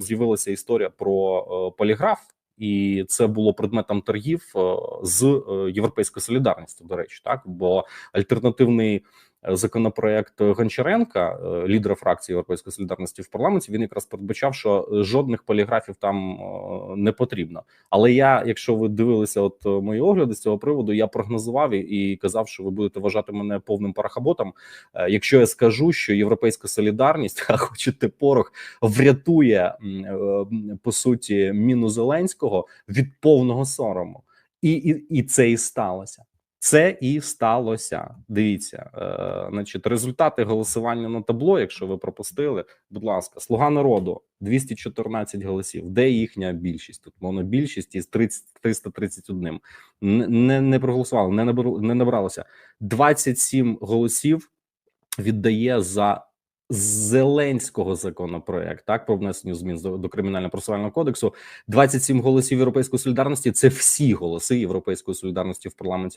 з'явилася історія про е, поліграф, і це було предметом торгів е, з е, європейською солідарністю. До речі, так бо альтернативний законопроект Гончаренка, е, лідера фракції Європейської солідарності в парламенті, він якраз передбачав, що е, жодних поліграфів там е, не потрібно. Але я, якщо ви дивилися, от мої огляди з цього приводу, я прогнозував і, казав, що ви будете вважати мене повним парахаботом. Якщо я скажу, що європейська солідарність, а хочете порох, врятує по суті міну Зеленського від повного сорому, і, і, і це і сталося. Це і сталося. Дивіться, е, значить, результати голосування на табло. Якщо ви пропустили, будь ласка, слуга народу 214 голосів. Де їхня більшість? Тут монобільшість із 30, 331. Не, не, проголосували, не набрало, не набралося. 27 голосів віддає за Зеленського законопроект, так про внесення змін до кримінально процесуального кодексу. 27 голосів Європейської солідарності. Це всі голоси Європейської солідарності в парламенті